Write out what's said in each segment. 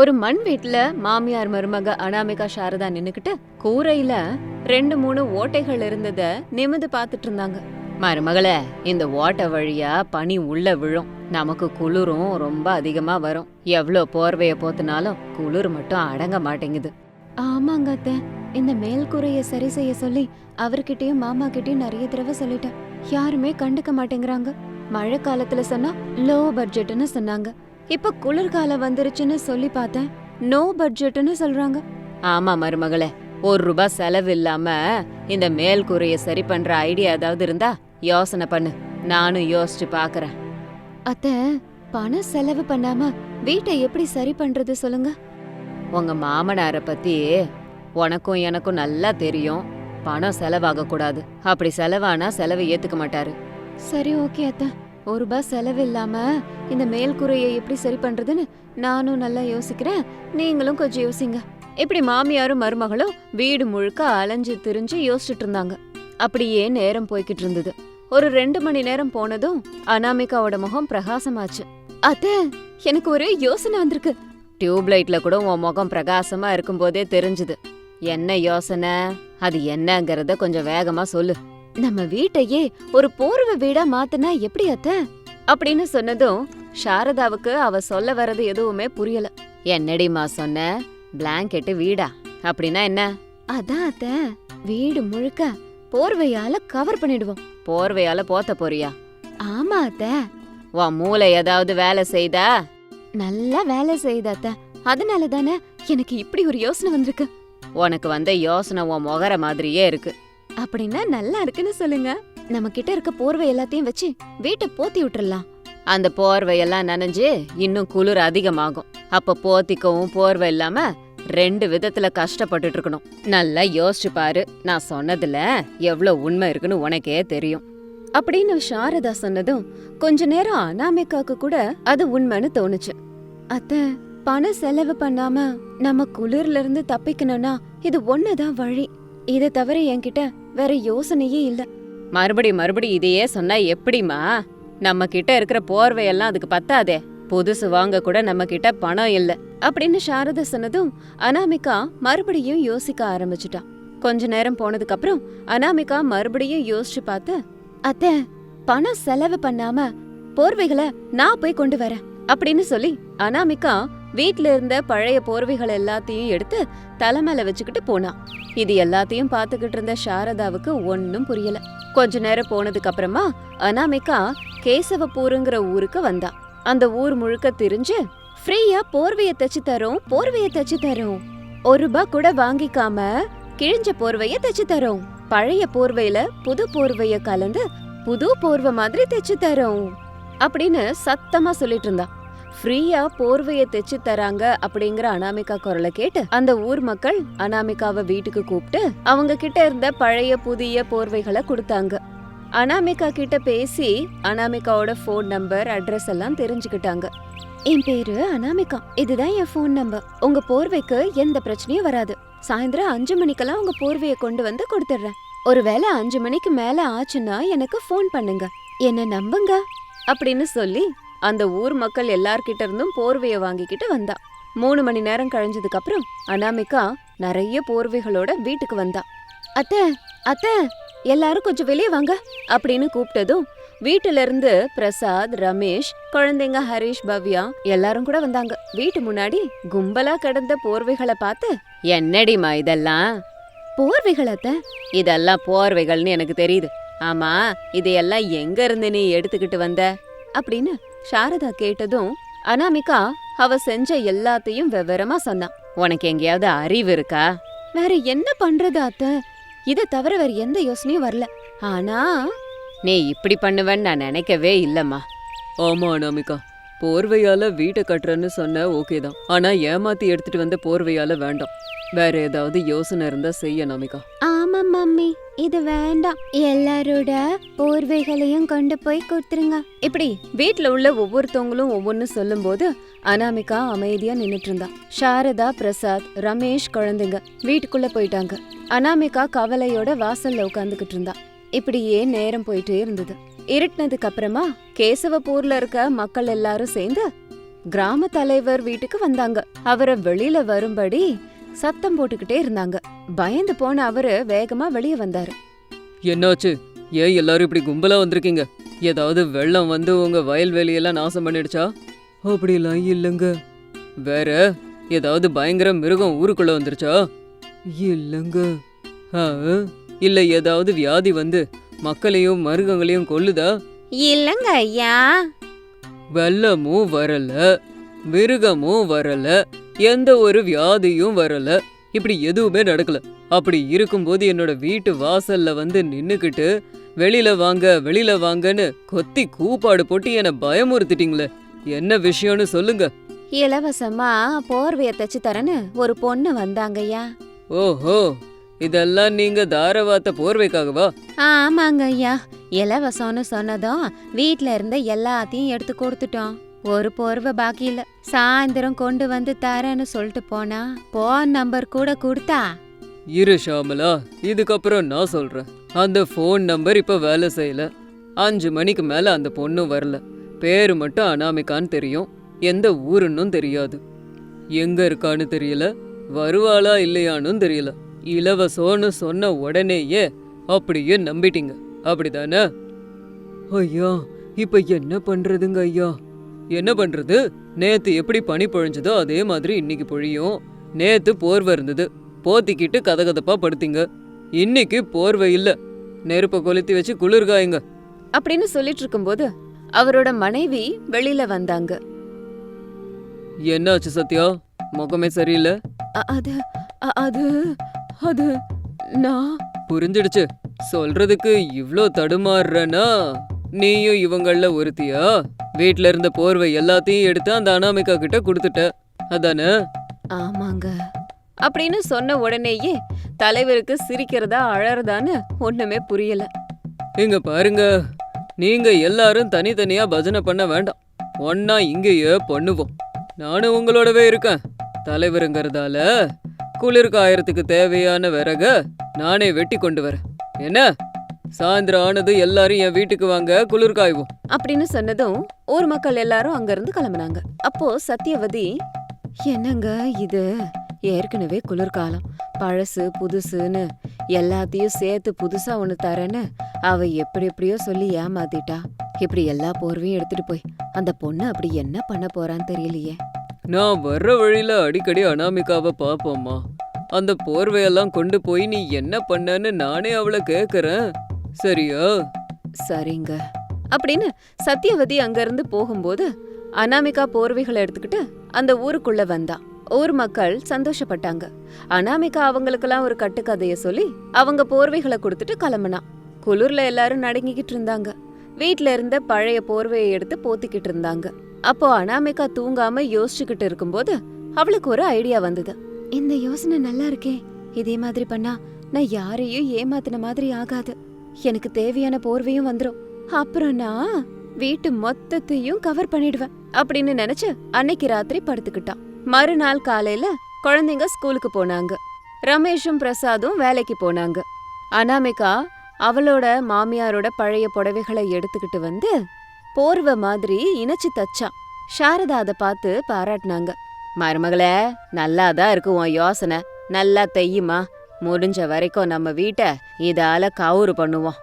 ஒரு மண் வீட்ல மாமியார் மருமக அனாமிகா சாரதா நின்னுக்கிட்டு கூரையில ரெண்டு மூணு ஓட்டைகள் இருந்தத நிமிந்து பார்த்துட்டு இருந்தாங்க. மருமகளே இந்த ஓட்டை வழியா பனி உள்ள விழும். நமக்கு குளிரும் ரொம்ப அதிகமா வரும். எவ்ளோ போர்வைய போத்துனாலும் குளிர் மட்டும் அடங்க மாட்டேங்குது. ஆமாங்க அத்தை. இந்த மேல் சரி செய்ய சொல்லி அவர்கிட்டயும் மாமா கிட்டயும் நிறைய தடவை சொல்லிட்டேன். யாருமே கண்டுக்க மாட்டேங்கிறாங்க. மழை காலத்துல சொன்னா லோ பட்ஜெட்னு சொன்னாங்க. இப்ப குளிர்காலம் வந்துருச்சுன்னு சொல்லி பார்த்தேன். நோ பட்ஜெட்னு சொல்றாங்க. ஆமா மருமகளே ஒரு ரூபாய் செலவு இல்லாம இந்த மேல் கூரைய சரி பண்ற ஐடியா ஏதாவது இருந்தா யோசனை பண்ணு. நானும் யோசிச்சு பாக்குறேன். அத்த பணம் செலவு பண்ணாம வீட்டை எப்படி சரி பண்றது சொல்லுங்க. உங்க மாமனார பத்தி உனக்கும் எனக்கும் நல்லா தெரியும். பணம் செலவாக கூடாது அப்படி செலவானா செலவை ஏத்துக்க மாட்டாரு. சரி ஓகே அத்த. ஒரு ரூபாய் செலவு இல்லாம இந்த மேல்குறையை எப்படி சரி பண்றதுன்னு நானும் நல்லா யோசிக்கிறேன். நீங்களும் கொஞ்சம் யோசிங்க. இப்படி மாமியாரும் மருமகளும் வீடு முழுக்க அலைஞ்சு திரிஞ்சு யோசிச்சுட்டு இருந்தாங்க. அப்படியே நேரம் போய்கிட்டு இருந்தது. ஒரு ரெண்டு மணி நேரம் போனதும் அனாமிகாவோட முகம் பிரகாசமாச்சு. அத்த எனக்கு ஒரு யோசனை வந்திருக்கு. டியூப்லைட்ல கூட உன் முகம் பிரகாசமா இருக்கும்போதே தெரிஞ்சுது. என்ன யோசனை? அது என்னங்கறத கொஞ்சம் வேகமா சொல்லு. நம்ம வீட்டையே ஒரு போர்வை வீடா மாத்துனா எப்படி அத்த? அப்படின்னு சொன்னதும் சாரதாவுக்கு அவ சொல்ல வர்றது எதுவுமே புரியல. என்னடிமா சொன்ன? பிளாங்கெட்டு வீடா? அப்படின்னா என்ன? அதான் அத்த. வீடு முழுக்க போர்வையால கவர் பண்ணிடுவோம். போர்வையால போத்த போறியா? ஆமா அத்த. உன் மூளை ஏதாவது வேலை செய்தா? நல்லா வேலை செய்த அத்த. அதனால தானே எனக்கு இப்படி ஒரு யோசனை வந்திருக்கு. உனக்கு வந்த யோசனை உன் முகர மாதிரியே இருக்கு. அப்படின்னா நல்லா இருக்குன்னு சொல்லுங்க. நம்ம கிட்ட இருக்க போர்வை எல்லாத்தையும் வச்சு வீட்டை போத்தி விட்டுறலாம். அந்த போர்வையெல்லாம் நனைஞ்சு இன்னும் குளிர் அதிகமாகும். அப்ப போத்திக்கவும் போர்வை இல்லாம ரெண்டு விதத்துல கஷ்டப்பட்டுட்டு இருக்கணும். நல்லா யோசிச்சு பாரு. நான் சொன்னதுல எவ்வளவு உண்மை இருக்குன்னு உனக்கே தெரியும். அப்படின்னு சாரதா சொன்னதும் கொஞ்ச நேரம் அனாமிகாக்கு கூட அது உண்மைன்னு தோணுச்சு. அத்த பணம் செலவு பண்ணாம நம்ம குளிர்ல இருந்து தப்பிக்கணும்னா இது ஒண்ணுதான் வழி. இதை தவிர என்கிட்ட வேற யோசனையே இல்ல. மறுபடி மறுபடி இதையே சொன்னா எப்படிமா நம்ம கிட்ட இருக்கிற போர்வையெல்லாம் அதுக்கு பத்தாதே. புதுசு வாங்க கூட நம்ம கிட்ட பணம் இல்ல. அப்படின்னு சாரதா சொன்னதும் அனாமிகா மறுபடியும் யோசிக்க ஆரம்பிச்சுட்டான் கொஞ்ச நேரம் போனதுக்கு அப்புறம் அனாமிகா மறுபடியும் யோசிச்சு பார்த்து அத்த பணம் செலவு பண்ணாம போர்வைகளை நான் போய் கொண்டு வரேன் அப்படின்னு சொல்லி அனாமிகா வீட்ல இருந்த பழைய போர்வைகள் எல்லாத்தையும் எடுத்து தலைமையில வச்சுக்கிட்டு போனான் இது எல்லாத்தையும் பார்த்துக்கிட்டு இருந்த சாரதாவுக்கு ஒன்னும் புரியல. கொஞ்ச நேரம் போனதுக்கு அப்புறமா அனாமிகா கேசவப்பூருங்கிற ஊருக்கு வந்தா. அந்த ஊர் முழுக்க திரிஞ்சு ஃப்ரீயா போர்வைய தச்சு தரோம் போர்வைய தச்சு தரோம். ஒரு ரூபா கூட வாங்கிக்காம கிழிஞ்ச போர்வைய தச்சு தரோம். பழைய போர்வையில புது போர்வைய கலந்து புது போர்வை மாதிரி தச்சு தரோம். அப்படின்னு சத்தமா சொல்லிட்டு இருந்தா. ஃப்ரீயா போர்வைய தைச்சு தராங்க அப்படிங்கிற அனாமிகா குரலை கேட்டு அந்த ஊர் மக்கள் அனாமிகாவை வீட்டுக்கு கூப்பிட்டு அவங்க கிட்ட இருந்த பழைய புதிய போர்வைகளை கொடுத்தாங்க. அனாமிகா கிட்ட பேசி அனாமிகாவோட ஃபோன் நம்பர் அட்ரஸ் எல்லாம் தெரிஞ்சுக்கிட்டாங்க. என் பேரு அனாமிகா. இதுதான் என் ஃபோன் நம்பர் உங்க போர்வைக்கு எந்த பிரச்சனையும் வராது. சாயந்தரம் அஞ்சு மணிக்கெல்லாம் உங்க போர்வையை கொண்டு வந்து கொடுத்துட்றேன். ஒருவேளை அஞ்சு மணிக்கு மேல ஆச்சுன்னா எனக்கு ஃபோன் பண்ணுங்க. என்ன நம்புங்க? அப்படின்னு சொல்லி அந்த ஊர் மக்கள் எல்லார்கிட்ட இருந்தும் போர்வையை வாங்கிக்கிட்டு வந்தா. மூணு மணி நேரம் கழிஞ்சதுக்கு அப்புறம் அனாமிகா நிறைய போர்வைகளோட வீட்டுக்கு வந்தா. அத்த அத்தை எல்லாரும் கொஞ்சம் வெளியே வாங்க அப்படின்னு கூப்பிட்டதும் வீட்டுல இருந்து பிரசாத் ரமேஷ் குழந்தைங்க ஹரிஷ் பவ்யா எல்லாரும் கூட வந்தாங்க. வீட்டு முன்னாடி கும்பலா கிடந்த போர்வைகளை பார்த்து என்னடிமா இதெல்லாம்? போர்வைகள் அத்தை. இதெல்லாம் போர்வைகள்னு எனக்கு தெரியுது. ஆமா இதையெல்லாம் எங்க இருந்து நீ எடுத்துக்கிட்டு வந்த? அப்படின்னு சாரதா கேட்டதும் அனாமிகா அவ செஞ்ச எல்லாத்தையும் விவரமா சொன்னான் உனக்கு எங்கேயாவது அறிவு இருக்கா? வேற என்ன பண்றது அத்த? இத தவிர வேற எந்த யோசனையும் வரல. ஆனா நீ இப்படி பண்ணுவேன்னு நான் நினைக்கவே இல்லம்மா. ஆமா அனாமிகா. போர்வையால வீட்டை கட்டுறேன்னு சொன்ன ஓகே தான். ஆனா ஏமாத்தி எடுத்துட்டு வந்த போர்வையால வேண்டாம். வேற ஏதாவது யோசனை இருந்தா செய்ய அனாமிகா. ஆமா மம்மி. இது வேண்டாம். எல்லாரோட போர்வைகளையும் கொண்டு போய் கொடுத்துருங்க. இப்படி வீட்ல உள்ள ஒவ்வொருத்தவங்களும் ஒவ்வொன்னு சொல்லும்போது அனாமிகா அமைதியா நின்னுட்டு இருந்தா சாரதா பிரசாத் ரமேஷ் குழந்தைங்க வீட்டுக்குள்ள போயிட்டாங்க. அனாமிகா கவலையோட வாசல்ல உட்காந்துக்கிட்டு இருந்தா இப்படியே நேரம் போயிட்டே இருந்தது. இருட்டினதுக்கு அப்புறமா கேசவப்பூர்ல இருக்க மக்கள் எல்லாரும் சேர்ந்து கிராம தலைவர் வீட்டுக்கு வந்தாங்க. அவரை வெளியில வரும்படி சத்தம் போட்டுக்கிட்டே இருந்தாங்க. பயந்து போன அவரு வேகமா வெளியே வந்தாரு. என்னாச்சு? ஏன் எல்லாரும் இப்படி கும்பலா வந்திருக்கீங்க? ஏதாவது வெள்ளம் வந்து உங்க வயல்வெளியெல்லாம் நாசம் பண்ணிடுச்சா? அப்படிலாம் இல்லைங்க. வேற ஏதாவது பயங்கர மிருகம் ஊருக்குள்ள வந்துருச்சா? இல்லைங்க. ஆ, இல்ல ஏதாவது வியாதி வந்து மக்களையும் மிருகங்களையும் கொல்லுதா? இல்லங்க ஐயா. வெள்ளமும் வரல. மிருகமும் வரல. எந்த ஒரு வியாதியும் வரல. இப்படி எதுவுமே நடக்கல. அப்படி இருக்கும்போது என்னோட வீட்டு வாசல்ல வந்து நின்னுக்கிட்டு வெளியில வாங்க வெளியில வாங்கன்னு கொத்தி கூப்பாடு போட்டு என்னை பயமுறுத்திட்டீங்களே. என்ன விஷயம்னு சொல்லுங்க. இலவசமா போர்வைய தச்சு தரேன்னு ஒரு பொண்ணு வந்தாங்கய்யா ஓஹோ இதெல்லாம் நீங்க தாரவாத்த போர்வைக்காகவா? ஆமாங்க ஐயா. இலவசம்னு சொன்னதும் வீட்ல இருந்த எல்லாத்தையும் எடுத்து கொடுத்துட்டோம். ஒரு போர்வை பாக்கி இல்ல. சாயந்தரம் கொண்டு வந்து தரேன்னு சொல்லிட்டு போனா போன் நம்பர் கூட கொடுத்தா? இரு ஷாமலா இதுக்கப்புறம் நான் சொல்றேன். அந்த ஃபோன் நம்பர் இப்ப வேலை செய்யல. அஞ்சு மணிக்கு மேல அந்த பொண்ணும் வரல. பேரு மட்டும் அனாமிகான்னு தெரியும். எந்த ஊருன்னும் தெரியாது. எங்க இருக்கான்னு தெரியல. வருவாளா இல்லையானும் தெரியல. இலவசம்னு சொன்ன உடனேயே அப்படியே நம்பிட்டீங்க. அப்படிதானே? ஐயா இப்ப என்ன பண்றதுங்க ஐயா? என்ன பண்றது? நேத்து எப்படி பனி பொழிஞ்சதோ அதே மாதிரி இன்னைக்கு பொழியும். நேத்து போர்வை இருந்தது. போத்திக்கிட்டு கதகதப்பா படுத்தீங்க. இன்னைக்கு போர்வை இல்ல. நெருப்பை கொளுத்தி வச்சு குளிர்காயுங்க அப்படின்னு சொல்லிட்டு இருக்கும்போது அவரோட மனைவி வெளியில வந்தாங்க. என்னாச்சு சத்யா? முகமே சரியில்லை? அது அது அது நான் புரிஞ்சிடுச்சு. சொல்றதுக்கு இவ்ளோ தடுமாறுறனா? நீயும் இவங்கள ஒருத்தியா? வீட்ல இருந்த போர்வை எல்லாத்தையும் எடுத்து அந்த அனாமிகா கிட்ட கொடுத்துட்ட. அதானே? ஆமாங்க. அப்படின்னு சொன்ன உடனேயே தலைவருக்கு சிரிக்கிறதா அழறதான்னு ஒண்ணுமே புரியல. இங்க பாருங்க. நீங்க எல்லாரும் தனித்தனியா பஜனை பண்ண வேண்டாம். ஒன்னா இங்கேயே பண்ணுவோம். நானும் உங்களோடவே இருக்கேன். தலைவருங்கிறதால குளிர் காயறதுக்கு தேவையான விறக நானே வெட்டி கொண்டு வரேன். என்ன? சாயந்தரம் ஆனது எல்லாரும் என் வீட்டுக்கு வாங்க குளிர் காய்வோம். அப்படின்னு சொன்னதும் ஊர் மக்கள் எல்லாரும் அங்கிருந்து கிளம்புனாங்க. அப்போ சத்யவதி என்னங்க இது? ஏற்கனவே குளிர்காலம் பழசு புதுசுன்னு எல்லாத்தையும் சேர்த்து புதுசா ஒண்ணு தரேன்னு அவ எப்படி எப்படியோ சொல்லி ஏமாத்திட்டா. இப்படி எல்லா போர்வையும் எடுத்துட்டு போய் அந்த பொண்ணு அப்படி என்ன பண்ண போறான்னு தெரியலையே. நான் வர்ற வழியில அடிக்கடி அனாமிகாவை பாப்போம்மா அந்த போர்வையெல்லாம் கொண்டு போய் நீ என்ன பண்ணன்னு நானே அவளை கேக்குறேன். சரியா? சரிங்க. அப்படின்னு சத்யவதி அங்கிருந்து போகும்போது அனாமிகா போர்வைகளை எடுத்துக்கிட்டு அந்த ஊருக்குள்ள வந்தா. ஊர் மக்கள் சந்தோஷப்பட்டாங்க. அனாமிகா அவங்களுக்கெல்லாம் ஒரு கட்டுக்கதைய சொல்லி அவங்க போர்வைகளை கொடுத்துட்டு கிளம்புனா. குளிர்ல எல்லாரும் நடுங்கிக்கிட்டு இருந்தாங்க. வீட்ல இருந்த பழைய போர்வையை எடுத்து போத்திக்கிட்டு இருந்தாங்க. அப்போ அனாமிகா தூங்காம யோசிச்சுக்கிட்டு இருக்கும்போது அவளுக்கு ஒரு ஐடியா வந்தது. இந்த யோசனை நல்லா இருக்கே. இதே மாதிரி பண்ணா நான் யாரையும் ஏமாத்தின மாதிரி ஆகாது. எனக்கு தேவையான போர்வையும் வந்துரும். அப்புறம் நான் வீட்டு மொத்தத்தையும் கவர் பண்ணிடுவேன் அப்படின்னு நினைச்சு அன்னைக்கு ராத்திரி படுத்துக்கிட்டான். மறுநாள் காலையில குழந்தைங்க ஸ்கூலுக்கு போனாங்க. ரமேஷும் பிரசாதும் வேலைக்கு போனாங்க. அனாமிகா அவளோட மாமியாரோட பழைய புடவைகளை எடுத்துக்கிட்டு வந்து போர்வை மாதிரி இணைச்சு தச்சா சாரதா அதை பார்த்து பாராட்டினாங்க. மருமகளே நல்லாதான் இருக்கு உன் யோசனை. நல்லா தெய்யுமா? முடிஞ்ச வரைக்கும் நம்ம வீட்டை இதால கவுரு பண்ணுவோம்.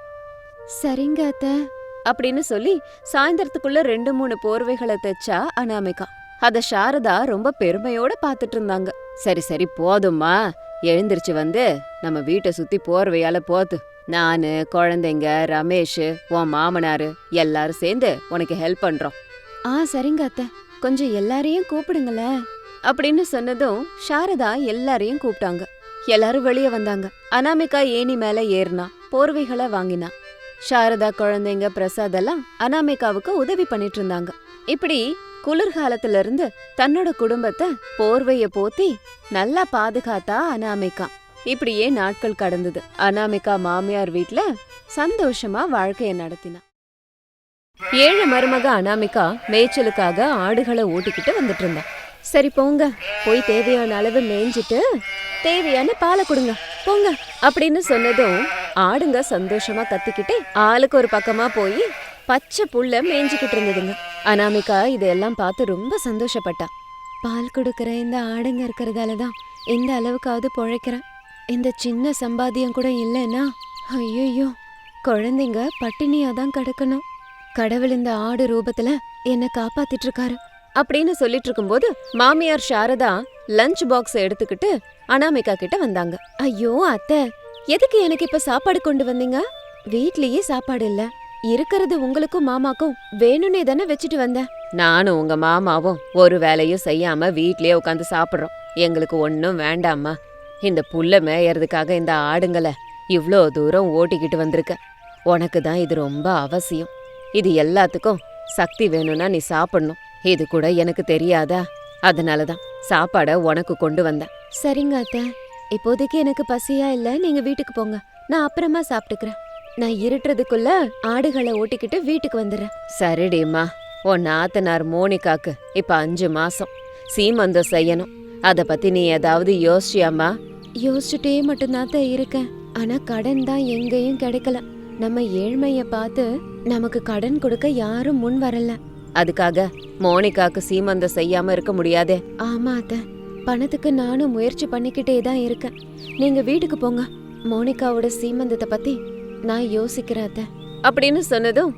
சரிங்க அத்த. அப்படின்னு சொல்லி சாயந்தரத்துக்குள்ள ரெண்டு மூணு போர்வைகளை தைச்சா அனாமிகா. அத சாரதா ரொம்ப பெருமையோட பாத்துட்டு இருந்தாங்க. சரி சரி போதும்மா. எழுந்திருச்சு வந்து நம்ம வீட்டை சுத்தி போர்வையால போத்து. நானு குழந்தைங்க ரமேஷ் உன் மாமனாரு எல்லாரும் சேர்ந்து உனக்கு ஹெல்ப் பண்றோம். ஆ சரிங்க அத்த. கொஞ்சம் எல்லாரையும் கூப்பிடுங்களேன். அப்படின்னு சொன்னதும் சாரதா எல்லாரையும் கூப்பிட்டாங்க. எல்லாரும் வெளியே வந்தாங்க. அனாமிகா ஏணி மேல ஏறினா போர்வைகளை வாங்கினா. சாரதா குழந்தைங்க பிரசாத் எல்லாம் அனாமிகாவுக்கு உதவி பண்ணிட்டு இருந்தாங்க. இப்படி குளிர்காலத்துல இருந்து தன்னோட குடும்பத்தை போர்வைய போத்தி நல்லா பாதுகாத்தா அனாமிகா. இப்படியே நாட்கள் கடந்தது. அனாமிகா மாமியார் வீட்ல சந்தோஷமா வாழ்க்கைய நடத்தினா. ஏழு மருமக அனாமிகா மேய்ச்சலுக்காக ஆடுகளை ஓட்டிக்கிட்டு வந்துட்டு இருந்தான் சரி போங்க. போய் தேவையான அளவு மேய்ஞ்சிட்டு தேவையான பாலை கொடுங்க. போங்க. அப்படின்னு சொன்னதும் ஆடுங்க சந்தோஷமா கத்திக்கிட்டே ஆளுக்கு ஒரு பக்கமா போய் பச்சை புல்ல மேய்ஞ்சிக்கிட்டு இருந்ததுங்க. அனாமிகா இதெல்லாம் பார்த்து ரொம்ப சந்தோஷப்பட்டா. பால் கொடுக்கற இந்த ஆடுங்க இருக்கிறதால தான் இந்த அளவுக்காவது பொழைக்கிறேன். இந்த சின்ன சம்பாத்தியம் கூட இல்லைன்னா ஐயோ குழந்தைங்க பட்டினியா தான் கிடக்கணும். கடவுள் இந்த ஆடு ரூபத்துல என்ன காப்பாத்திட்டு இருக்காரு. அப்படின்னு சொல்லிட்டு இருக்கும்போது மாமியார் சாரதா லஞ்ச் பாக்ஸ் எடுத்துக்கிட்டு அனாமிகா கிட்ட வந்தாங்க. ஐயோ அத்தை எதுக்கு எனக்கு இப்ப சாப்பாடு கொண்டு வந்தீங்க? வீட்லயே சாப்பாடு இல்ல. இருக்கிறது உங்களுக்கும் மாமாக்கும் வேணும்னே தானே வச்சுட்டு வந்தேன். நானும் உங்க மாமாவும் ஒரு வேலையும் செய்யாம வீட்லயே உட்காந்து சாப்பிடுறோம். எங்களுக்கு ஒன்னும் வேண்டாம்மா. இந்த புல்ல மேயறதுக்காக இந்த ஆடுங்கள இவ்ளோ தூரம் ஓட்டிக்கிட்டு வந்திருக்க. உனக்கு தான் இது ரொம்ப அவசியம். இது எல்லாத்துக்கும் சக்தி வேணும்னா நீ சாப்பிடணும். இது கூட எனக்கு தெரியாதா? அதனால தான் சாப்பாட உனக்கு கொண்டு வந்தேன். சரிங்க அத்தை. இப்போதைக்கு எனக்கு பசியா இல்ல நீங்க வீட்டுக்கு போங்க. நான் அப்புறமா சாப்பிட்டுக்கிறேன். நான் இருட்டுறதுக்குள்ள ஆடுகளை ஓட்டிக்கிட்டு வீட்டுக்கு வந்துடுறேன். சரிடிம்மா. உன் நாத்தனார் மோனிகாக்கு இப்ப அஞ்சு மாசம். சீமந்தம் செய்யணும். அத பத்தி நீ ஏதாவது யோசிச்சியாம்மா? யோசிச்சுட்டே மட்டும்தான் தான் இருக்கேன். ஆனா கடன் தான் எங்கேயும் கிடைக்கல. நம்ம ஏழ்மைய பார்த்து நமக்கு கடன் கொடுக்க யாரும் முன் வரல. அதுக்காக மோனிகாக்கு சீமந்தம் செய்யாம இருக்க முடியாதே. ஆமா அத்த. பணத்துக்கு நானும் முயற்சி பண்ணிக்கிட்டே தான் இருக்கேன். நீங்க வீட்டுக்கு போங்க. மோனிகாவோட சீமந்தத்தை பத்தி நான் யோசிக்கிறேன் அத்த. அப்படின்னு சொன்னதும்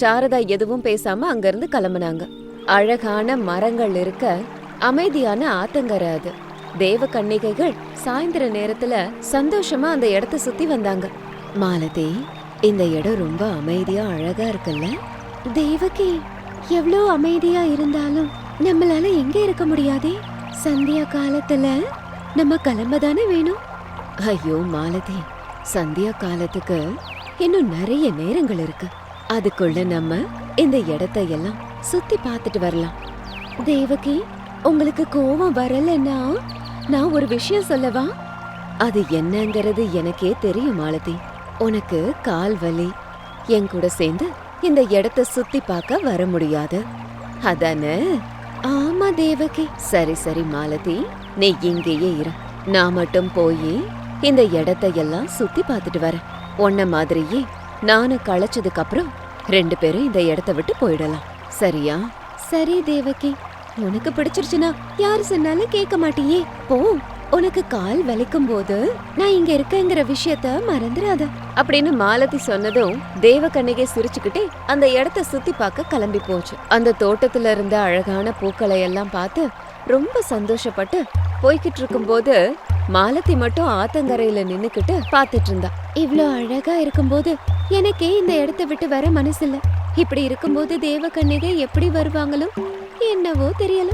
சாரதா எதுவும் பேசாம அங்கிருந்து கிளம்புனாங்க. அழகான மரங்கள் இருக்க அமைதியான ஆத்தங்கர அது. தேவ கன்னிகைகள் சாயந்தர நேரத்துல சந்தோஷமா அந்த இடத்த சுத்தி வந்தாங்க. மாலதி இந்த இடம் ரொம்ப அமைதியா அழகா இருக்குல்ல? தேவகி எவ்வளோ அமைதியா இருந்தாலும் நம்மளால எங்க இருக்க முடியாதே? சந்தியா காலத்துல நம்ம கிளம்ப தானே வேணும்? ஐயோ மாலதி. சந்தியா காலத்துக்கு இன்னும் நிறைய நேரங்கள் இருக்கு. அதுக்குள்ள நம்ம இந்த இடத்தை எல்லாம் சுத்தி பார்த்துட்டு வரலாம். தேவகி உங்களுக்கு கோவம் வரலன்னா நான் ஒரு விஷயம் சொல்லவா? அது என்னங்கிறது எனக்கே தெரியும் மாலதி. உனக்கு கால் வலி என் கூட சேர்ந்து இந்த இடத்த சுத்தி பார்க்க வர முடியாது. அதானே? ஆமா தேவகி. சரி சரி மாலதி. நீ இங்கேயே இரு. நான் மட்டும் போய் இந்த இடத்தை எல்லாம் சுத்தி பார்த்துட்டு வரேன். உன்ன மாதிரியே நானும் களைச்சதுக்கு அப்புறம் ரெண்டு பேரும் இந்த இடத்த விட்டு போயிடலாம். சரியா? சரி தேவகி. உனக்கு பிடிச்சிருச்சுன்னா யாரு சொன்னாலும் கேட்க மாட்டியே. போ. உனக்கு கால் வலிக்கும் போது நான் இங்க இருக்கேங்கிற விஷயத்த மறந்துடாத. அப்படின்னு மாலதி சொன்னதும் தேவகண்ணிகை சிரிச்சுக்கிட்டே அந்த இடத்த சுத்தி பார்க்க கிளம்பி போச்சு. அந்த தோட்டத்துல இருந்த அழகான பூக்களை எல்லாம் பார்த்து ரொம்ப சந்தோஷப்பட்டு போய்கிட்டு இருக்கும்போது மாலதி மட்டும் ஆத்தங்கரையில நின்னுக்கிட்டு பாத்துட்டு இருந்தா. இவ்ளோ அழகா இருக்கும்போது எனக்கே இந்த இடத்த விட்டு வர மனசில்ல. இப்படி இருக்கும்போது தேவகன்னிகை எப்படி வருவாங்களோ என்னவோ தெரியல.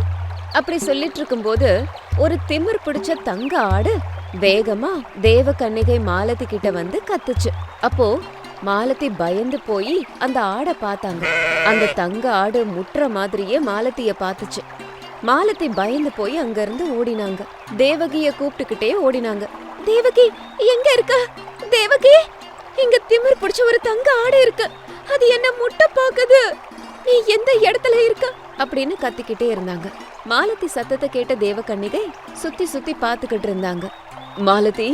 அப்படி சொல்லிட்டு இருக்கும்போது ஒரு திமிர் பிடிச்ச தங்க ஆடு வேகமா தேவகன்னிகை மாலதி கிட்ட வந்து கத்துச்சு. அப்போ மாலதி பயந்து போய் அந்த ஆடை பார்த்தாங்க. அந்த தங்க ஆடு முட்டுற மாதிரியே மாலத்திய பார்த்துச்சு. மாலதி பயந்து போய் அங்க இருந்து ஓடினாங்க. தேவகிய கூப்பிட்டுக்கிட்டே ஓடினாங்க. தேவகி எங்க இருக்க? தேவகி இங்க திமிர் பிடிச்ச ஒரு தங்க ஆடு இருக்கு. அது என்ன முட்டை பாக்குது நீ எந்த இடத்துல இருக்க? அப்படின்னு கத்திக்கிட்டே இருந்தாங்க. மாலதி சத்தத்தை கேட்ட தேவகன்னிகை சுத்தி சுத்தி பாத்துக்கிட்டு இருந்தாங்க. மாலதி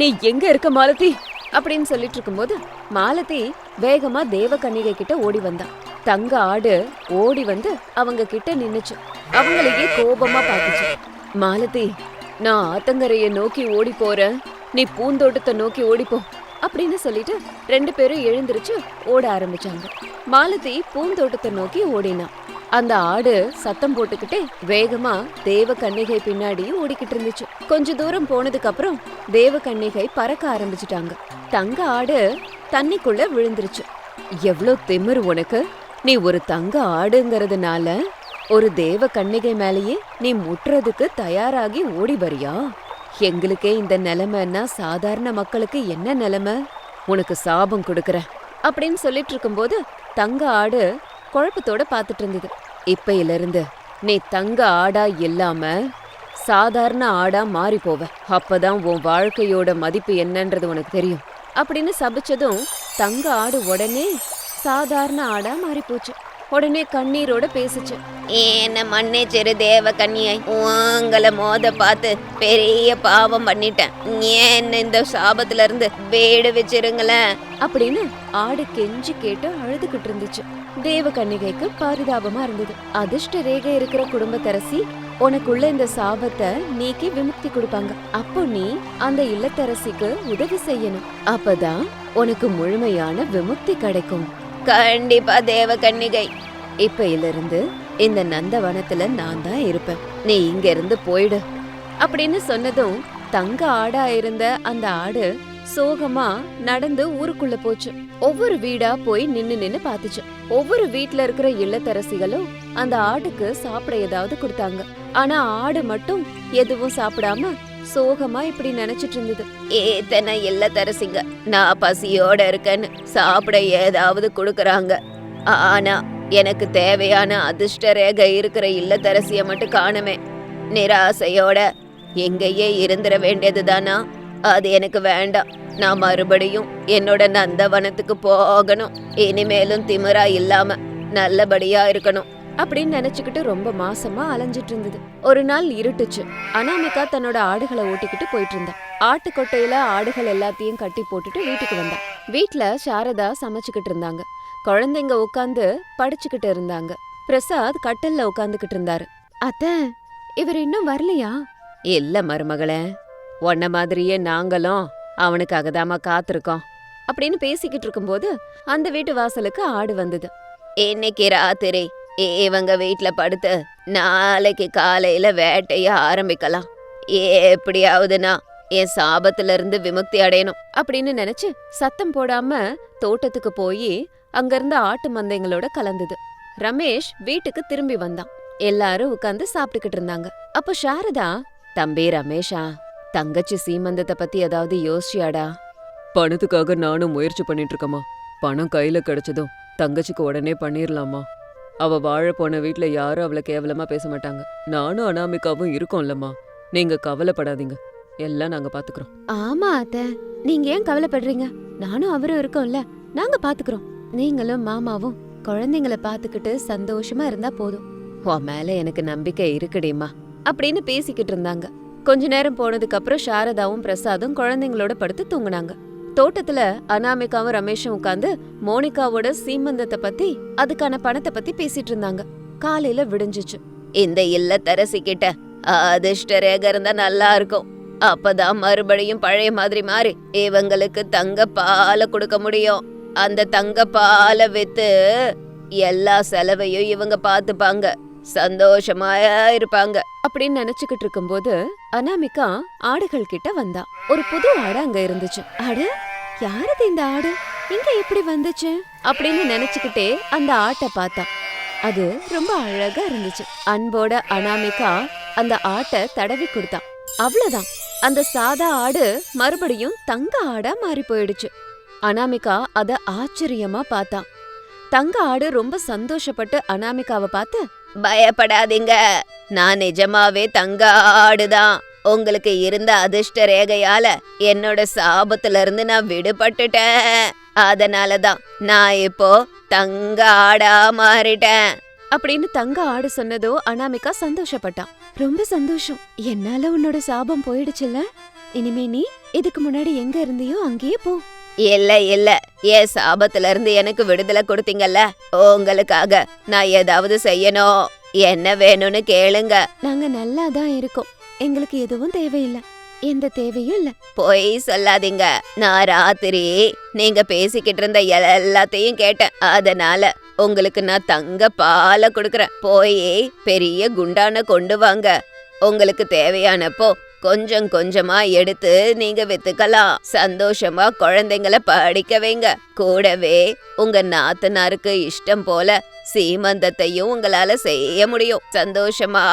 நீ எங்க இருக்க மாலதி? அப்படின்னு சொல்லிட்டு இருக்கும்போது மாலதி வேகமா தேவகன்னிகை கிட்ட ஓடி வந்தா. தங்க ஆடு ஓடி வந்து அவங்க கிட்ட நின்னுச்சு. அவங்களையே கோபமா பாத்துச்சு மாலதி நான் ஆத்தங்கரைய நோக்கி ஓடி போறேன். நீ பூந்தோட்டத்தை நோக்கி ஓடிப்போ அப்படின்னு சொல்லிட்டு ரெண்டு பேரும் எழுந்திருச்சு ஓட ஆரம்பிச்சாங்க. மாலதி பூந்தோட்டத்தை நோக்கி ஓடினான் அந்த ஆடு சத்தம் போட்டுக்கிட்டே வேகமா தேவ கன்னிகை பின்னாடி ஓடிக்கிட்டு இருந்துச்சு. கொஞ்ச தூரம் போனதுக்கு அப்புறம் தேவ கன்னிகை பறக்க ஆரம்பிச்சிட்டாங்க. தங்க ஆடு தண்ணிக்குள்ள விழுந்துருச்சு. எவ்வளோ திமிரு உனக்கு? நீ ஒரு தங்க ஆடுங்கிறதுனால ஒரு தேவ கன்னிகை மேலேயே நீ முட்டுறதுக்கு தயாராகி ஓடி வரியா? எங்களுக்கே இந்த நிலைமைன்னா சாதாரண மக்களுக்கு என்ன நிலைமை? உனக்கு சாபம் கொடுக்குற அப்படின்னு சொல்லிட்டு இருக்கும்போது தங்க ஆடு குழப்பத்தோட பார்த்துட்டு இருந்தது. இப்பையில இருந்து நீ தங்க ஆடா இல்லாம சாதாரண ஆடா மாறி போவ. அப்பதான் உன் வாழ்க்கையோட மதிப்பு என்னன்றது உனக்கு தெரியும். அப்படின்னு சபிச்சதும் தங்க ஆடு உடனே சாதாரண ஆடா மாறி போச்சு. உடனே கண்ணீரோட பேசுச்சு. என்ன மன்னிச்சிரு தேவ கன்னியை உங்களை மோத பார்த்து பெரிய பாவம் பண்ணிட்டேன். ஏன் இந்த சாபத்துல இருந்து வீடு வச்சிருங்களேன்? அப்படின்னு ஆடு கெஞ்சி கேட்டு அழுதுகிட்டு இருந்துச்சு. தேவகன்னிகைக்கு பரிதாபமா இருந்தது. அதிர்ஷ்ட ரேகை இருக்கிற குடும்பத்தரசி உனக்குள்ள இந்த சாபத்தை நீக்கி விமுக்தி கொடுப்பாங்க. அப்போ நீ அந்த இல்லத்தரசிக்கு உதவி செய்யணும். அப்பதான் உனக்கு முழுமையான விமுக்தி கிடைக்கும். கண்டிப்பா தேவகன்னிகை. இப்ப இருந்து இந்த நந்தவனத்துல நான் தான் இருப்பேன். நீ இங்க இருந்து போயிடு. அப்படின்னு சொன்னதும் தங்க ஆடா இருந்த அந்த ஆடு சோகமா நடந்து ஊருக்குள்ள போச்சு. ஒவ்வொரு வீடா போய் நின்னு நின்னு பாத்துச்சு. ஒவ்வொரு வீட்ல இருக்கிற இல்லத்தரசிகளும் அந்த ஆடுக்கு சாப்பிட ஏதாவது கொடுத்தாங்க. ஆனா ஆடு மட்டும் எதுவும் சாப்பிடாம சோகமா இப்படி நினைச்சிட்டு இருந்தது. ஏத்தனை இல்லத்தரசிங்க நான் பசியோட இருக்கேன்னு சாப்பிட ஏதாவது கொடுக்கறாங்க. ஆனா எனக்கு தேவையான அதிர்ஷ்ட ரேகை இருக்கிற இல்லத்தரசிய மட்டும் காணுமே. நிராசையோட எங்கேயே இருந்துட வேண்டியதுதானா? அது எனக்கு வேண்டாம். நான் மறுபடியும் என்னோட நந்தவனத்துக்கு போகணும். இனிமேலும் திமிரா இல்லாம நல்லபடியா இருக்கணும். அப்படின்னு நினைச்சுக்கிட்டு ரொம்ப மாசமா அலைஞ்சிட்டு இருந்தது. ஒரு நாள் இருட்டுச்சு. அனாமிகா தன்னோட ஆடுகளை ஓட்டிக்கிட்டு போயிட்டு இருந்தா. ஆட்டுக்கொட்டையில ஆடுகள் எல்லாத்தையும் கட்டி போட்டுட்டு வீட்டுக்கு வந்தா. வீட்ல சாரதா சமைச்சுக்கிட்டு இருந்தாங்க. குழந்தைங்க உட்காந்து படிச்சுக்கிட்டு இருந்தாங்க. பிரசாத் கட்டல்ல உட்காந்துக்கிட்டு இருந்தாரு. அத்த இவர் இன்னும் வரலையா? இல்ல மருமகளே. உன்ன மாதிரியே நாங்களும் அவனுக்காக தாமா காத்திருக்கோம் அப்படின்னு பேசிக்கிட்டு இருக்கும்போது அந்த வீட்டு வாசலுக்கு ஆடு வந்தது. இன்னைக்கு ராத்திரி இவங்க வீட்ல படுத்து நாளைக்கு காலையில வேட்டைய ஆரம்பிக்கலாம். எப்படியாவதுனா என் சாபத்துல இருந்து விமுக்தி அடையணும். அப்படின்னு நினைச்சு சத்தம் போடாம தோட்டத்துக்கு போய் அங்கிருந்த ஆட்டு மந்தைங்களோட கலந்தது. ரமேஷ் வீட்டுக்கு திரும்பி வந்தான். எல்லாரும் உட்கார்ந்து சாப்பிட்டுக்கிட்டு இருந்தாங்க. அப்போ சாரதா தம்பி ரமேஷா தங்கச்சி சீமந்தத்தை பத்தி ஏதாவது யோசிச்சியாடா? பணத்துக்காக நானும் முயற்சி பண்ணிட்டு இருக்கேம்மா பணம் கையில கிடைச்சதும் தங்கச்சிக்கு உடனே பண்ணிரலாமா அவ வாழ போன வீட்ல யாரும் அவளை கேவலமா பேச மாட்டாங்க. நானும் அனாமிகாவும் இருக்கோம்லம்மா. நீங்க கவலைப்படாதீங்க. எல்லாம் நாங்க பாத்துக்கிறோம். ஆமா அத்த. நீங்க ஏன் கவலைப்படுறீங்க? நானும் அவரும் இருக்கோம்ல. நாங்க பாத்துக்கிறோம். நீங்களும் மாமாவும் குழந்தைங்கள பாத்துக்கிட்டு சந்தோஷமா இருந்தா போதும். உன் மேல எனக்கு நம்பிக்கை இருக்குடிமா அப்படின்னு பேசிக்கிட்டு இருந்தாங்க. கொஞ்ச நேரம் போனதுக்கு அப்புறம் சாரதாவும் பிரசாதும் குழந்தைங்களோட படுத்து தூங்குனாங்க. தோட்டத்துல அனாமிகாவும் ரமேஷும் உட்காந்து மோனிகாவோட சீமந்தத்தை பத்தி அதுக்கான பணத்தை பத்தி பேசிட்டு இருந்தாங்க. காலையில விடிஞ்சிச்சு. இந்த இல்லத்தரசி கிட்ட அதிர்ஷ்ட ரேக இருந்தா நல்லா இருக்கும். அப்பதான் மறுபடியும் பழைய மாதிரி மாறி இவங்களுக்கு தங்க பாலை கொடுக்க முடியும். அந்த தங்க பாலை வித்து எல்லா செலவையும் இவங்க பாத்துப்பாங்க சந்தோஷமா இருப்பாங்க. அப்படின்னு நினைச்சுக்கிட்டு இருக்கும்போது அனாமிகா ஆடுகள் கிட்ட வந்தா. ஒரு புது ஆடு அங்க இருந்துச்சு. ஆடு யாரது இந்த ஆடு? இங்க எப்படி வந்துச்சு? அப்படின்னு நினைச்சுக்கிட்டே அந்த ஆட்டை பார்த்தா. அது ரொம்ப அழகா இருந்துச்சு. அன்போட அனாமிகா அந்த ஆட்டை தடவி கொடுத்தா. அவ்வளவுதான். அந்த சாதா ஆடு மறுபடியும் தங்க ஆடா மாறி போயிடுச்சு. அனாமிகா அத ஆச்சரியமா பார்த்தா. தங்க ஆடு ரொம்ப சந்தோஷப்பட்டு அனாமிகாவை பார்த்து பயப்படாதீங்க. நான் நிஜமாவே தங்க ஆடுதான் உங்களுக்கு இருந்த அதிர்ஷ்ட ரேகையால என்னோட சாபத்துல இருந்து நான் விடுபட்டுட்டேன். அதனாலதான் நான் இப்போ தங்க ஆடா மாறிட்டேன். அப்படின்னு தங்க ஆடு சொன்னதோ அனாமிகா சந்தோஷப்பட்டான். ரொம்ப சந்தோஷம். என்னால உன்னோட சாபம் போயிடுச்சுல்ல. இனிமே நீ இதுக்கு முன்னாடி எங்க இருந்தியோ அங்கேயே போ. இல்ல இல்ல. என் சாபத்துல இருந்து எனக்கு விடுதலை கொடுத்தீங்கல்ல? உங்களுக்காக நான் ஏதாவது செய்யணும்? என்ன வேணும்னு கேளுங்க. நாங்க நல்லா தான் இருக்கோம். எங்களுக்கு எதுவும் தேவையில்லை. எந்த தேவையும் இல்ல. பொய் சொல்லாதீங்க. நான் ராத்திரி நீங்க பேசிக்கிட்டு இருந்த எல்லாத்தையும் கேட்டேன். அதனால உங்களுக்கு நான் தங்க பாலை கொடுக்கறேன். போய் பெரிய குண்டான கொண்டு வாங்க. உங்களுக்கு தேவையானப்போ கொஞ்சம் கொஞ்சமா எடுத்து நீங்க வித்துக்கலாம். சந்தோஷமா குழந்தைங்கள படிக்க வைங்க. கூடவே உங்க நாத்தனாருக்கு இஷ்டம் போல சீமந்தத்தையும் உங்களால செய்ய முடியும். சந்தோஷமா?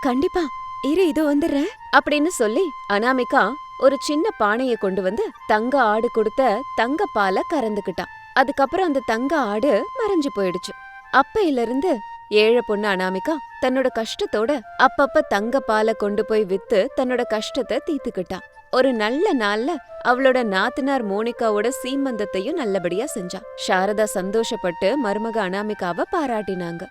கண்டிப்பா. இரு இதோ வந்துடுறேன் அப்படின்னு சொல்லி அனாமிகா ஒரு சின்ன பானைய கொண்டு வந்து தங்க ஆடு கொடுத்த தங்க பாலை கறந்துக்கிட்டான். அதுக்கப்புறம் அந்த தங்க ஆடு மறைஞ்சு போயிடுச்சு. அப்பையில இருந்து ஏழை பொண்ணு அனாமிகா தன்னோட கஷ்டத்தோட அப்பப்ப தங்க பாலை கொண்டு போய் வித்து தன்னோட கஷ்டத்தை தீத்துக்கிட்டா ஒரு நல்ல நாள்ல அவளோட நாத்தனார் மோனிகாவோட சீமந்தத்தையும் நல்லபடியா செஞ்சா. சாரதா சந்தோஷப்பட்டு மருமக அனாமிகாவை பாராட்டினாங்க.